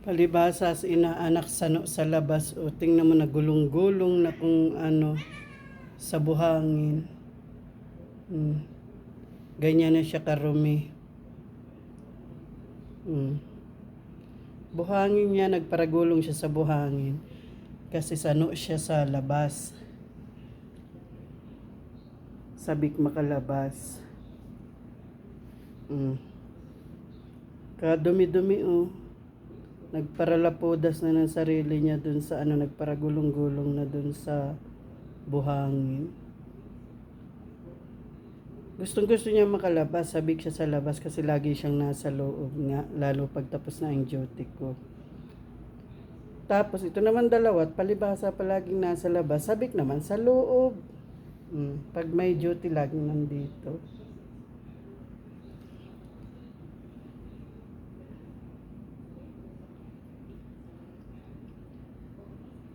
Palibasa sa inaanak sano sa labas o tingnan mo na gulong-gulong na kung ano sa buhangin. Mm. Ganyan na siya karumi. Mm. Buhangin niya, nagparagulong siya sa buhangin. Kasi sano siya sa labas. Sabik makalabas. Mm. Kadumi-dumi oh. Nagparalapodas na ng sarili niya dun sa ano, nagparagulong-gulong na dun sa buhangin. Gustong gusto niya makalabas, sabik siya sa labas kasi lagi siyang nasa loob nga, lalo pagtapos na ang duty ko. Tapos ito naman dalawa, palibasa palaging nasa labas, sabik naman sa loob. Mm, pag may duty, laging nandito.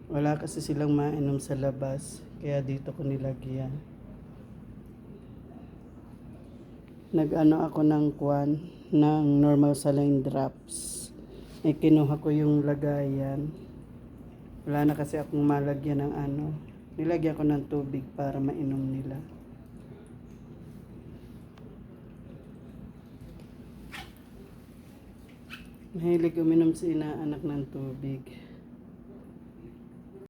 Wala kasi silang mainom sa labas, kaya dito ko nilagyan. Nag-ano ako ng kwan, ng normal saline drops. Eh, kinuha ko yung lagayan. Wala na kasi akong malagyan ng ano. Nilagyan ko ng tubig para mainom nila. Mahilig uminom si inaanak ng tubig.